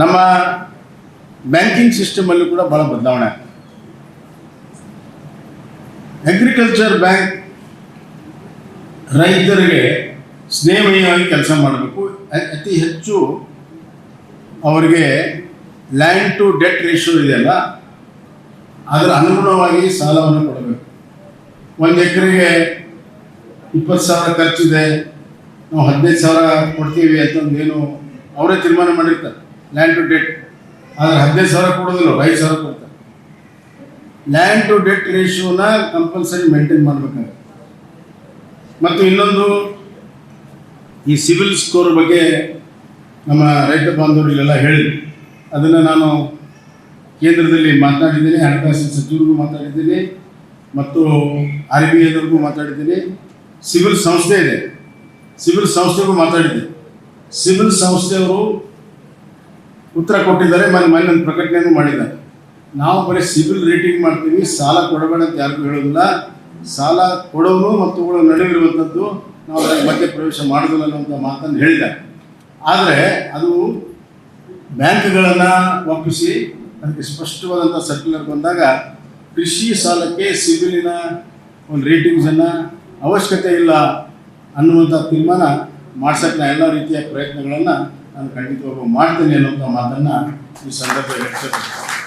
ನಮ್ಮ ಬ್ಯಾಂಕಿಂಗ್ ಸಿಸ್ಟಮಲ್ಲೂ ಕೂಡ ಭಾಳ ಬದಲಾವಣೆ ಅಗ್ರಿಕಲ್ಚರ್ ಬ್ಯಾಂಕ್ ರೈತರಿಗೆ ಸ್ನೇಹಮಯವಾಗಿ ಕೆಲಸ ಮಾಡಬೇಕು. ಅತಿ ಹೆಚ್ಚು ಅವರಿಗೆ ಲ್ಯಾಂಡ್ ಟು ಡೆಟ್ ರೇಷಿಯೋ ಇದೆಯಲ್ಲ ಅದರ ಅನುಗುಣವಾಗಿ ಸಾಲವನ್ನು ಕೊಡಬೇಕು. ಒಂದು ಎಕರೆಗೆ ಇಪ್ಪತ್ತು ಸಾವಿರ ಖರ್ಚಿದೆ, ನಾವು ಹದಿನೈದು ಸಾವಿರ ಕೊಡ್ತೀವಿ ಅಂತಂದೇನು ಅವರೇ ತೀರ್ಮಾನ ಮಾಡಿರ್ತಾರೆ. ಲ್ಯಾಂಡ್ ಟು ಡೆಟ್ ಆದರೆ ಹದಿನೈದು ಸಾವಿರ ಕೊಡೋದಿಲ್ಲ, ಐದು ಸಾವಿರ ಕೊಡ್ತಾರೆ. ಲ್ಯಾಂಡ್ ಟು ಡೆಟ್ ರೇಷಿಯೋನ ಕಂಪಲ್ಸರಿ ಮೇಂಟೈನ್ ಮಾಡಬೇಕಾಗುತ್ತೆ. ಮತ್ತು ಇನ್ನೊಂದು, ಈ ಸಿವಿಲ್ ಸ್ಕೋರ್ ಬಗ್ಗೆ ನಮ್ಮ ರೈತ ಬಾಂಧವರಿಗೆಲ್ಲ ಹೇಳಿದ್ರು. ಅದನ್ನು ನಾನು ಕೇಂದ್ರದಲ್ಲಿ ಮಾತನಾಡಿದ್ದೀನಿ, ಹಣಕಾಸಿನ ಸಚಿವರಿಗೂ ಮಾತಾಡಿದ್ದೀನಿ ಮತ್ತು ಆರ್ ಬಿ ಐದವ್ರಿಗೂ ಮಾತಾಡಿದ್ದೀನಿ ಸಿವಿಲ್ ಸಂಸ್ಥೆ ಇದೆ. ಸಿವಿಲ್ ಸಂಸ್ಥೆಗೂ ಮಾತಾಡಿದ್ದೀನಿ ಸಿವಿಲ್ ಸಂಸ್ಥೆಯವರು ಉತ್ತರ ಕೊಟ್ಟಿದ್ದಾರೆ ಮೊನ್ನೆ ಮೊನ್ನೆ ಒಂದು ಪ್ರಕಟಣೆಯನ್ನು ಮಾಡಿದ್ದಾರೆ. ನಾವು ಬರೀ ಸಿಬಿಲ್ ರೇಟಿಂಗ್ ಮಾಡ್ತೀವಿ, ಸಾಲ ಕೊಡಬೇಡ ಅಂತ ಯಾರಿಗೂ ಹೇಳೋದಿಲ್ಲ. ಸಾಲ ಕೊಡೋನು ಮತ್ತು ನಡುವೆ ನಾವು ಅದರ ಮಧ್ಯ ಪ್ರವೇಶ ಮಾಡೋದಿಲ್ಲ ಅನ್ನುವಂಥ ಮಾತನ್ನು ಹೇಳಿದ್ದಾರೆ. ಆದರೆ ಅದು ಬ್ಯಾಂಕ್ಗಳನ್ನು ಒಪ್ಪಿಸಿ, ಅದಕ್ಕೆ ಸ್ಪಷ್ಟವಾದಂಥ ಸರ್ಕ್ಯುಲರ್ ಬಂದಾಗ ಕೃಷಿ ಸಾಲಕ್ಕೆ ಸಿಬಿಲಿನ ಒಂದು ರೇಟಿಂಗ್ಸನ್ನು ಅವಶ್ಯಕತೆ ಇಲ್ಲ ಅನ್ನುವಂಥ ತೀರ್ಮಾನ ಮಾಡ್ಸೋಕ್ಕೆ ಎಲ್ಲ ರೀತಿಯ ಪ್ರಯತ್ನಗಳನ್ನು ನಾನು ಖಂಡಿತವಾಗೂ ಮಾಡ್ತೇನೆ ಅನ್ನುವಂಥ ಮಾತನ್ನು ಈ ಸಂದರ್ಭದಲ್ಲಿ ವ್ಯಕ್ತಪಡಿಸ್ತೇನೆ.